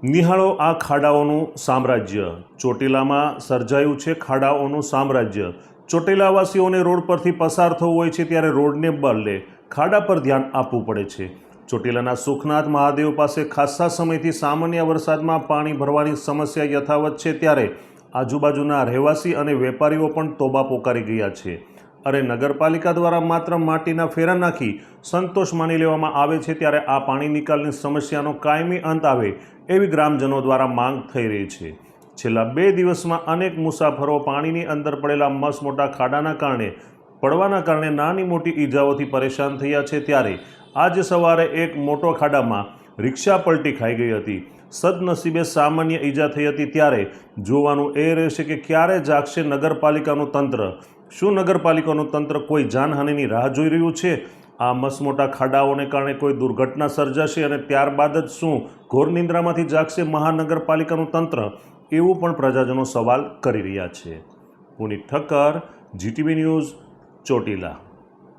નિહાળો આ ખાડાઓનું સામ્રાજ્ય. ચોટીલામાં સર્જાયું છે ખાડાઓનું સામ્રાજ્ય. ચોટીલાવાસીઓને રોડ પરથી પસાર થવું હોય છે ત્યારે રોડને બદલે ખાડા પર ધ્યાન આપવું પડે છે. ચોટીલાના સુખનાથ મહાદેવ પાસે ખાસ્સા સમયથી સામાન્ય વરસાદમાં પાણી ભરવાની સમસ્યા યથાવત છે ત્યારે આજુબાજુના રહેવાસી અને વેપારીઓ પણ તોબા પોકારી ગયા છે. અરે નગરપાલિકા દ્વારા માત્ર માટીના ફેરા નાખી સંતોષ માની લેવામાં આવે છે ત્યારે આ પાણી નિકાલની સમસ્યાનો કાયમી અંત આવે એવી ગ્રામજનો દ્વારા માંગ થઈ રહી છે. છેલ્લા બે દિવસમાં અનેક મુસાફરો પાણીની અંદર પડેલા મસ મોટા ખાડાના કારણે, પડવાના કારણે નાની મોટી ઈજાઓથી પરેશાન થયા છે ત્યારે આજે સવારે એક મોટો ખાડામાં રિક્ષા પલટી ખાઈ ગઈ હતી. સદનસીબે સામાન્ય ઈજા થઈ હતી ત્યારે જોવાનું એ રહેશે કે ક્યારે જાગશે નગરપાલિકાનું તંત્ર? શું નગરપાલિકાનું તંત્ર કોઈ જાનહાનિની રાહ જોઈ રહ્યું છે? આ મસમોટા ખાડાઓને કારણે કોઈ દુર્ઘટના સર્જાશે અને ત્યારબાદ જ શું ઘોર નિંદ્રામાંથી જાગશે મહાનગરપાલિકાનું તંત્ર? એવું પણ પ્રજાજનો સવાલ કરી રહ્યા છે. Punit Thakkar, GTV news, Chotila.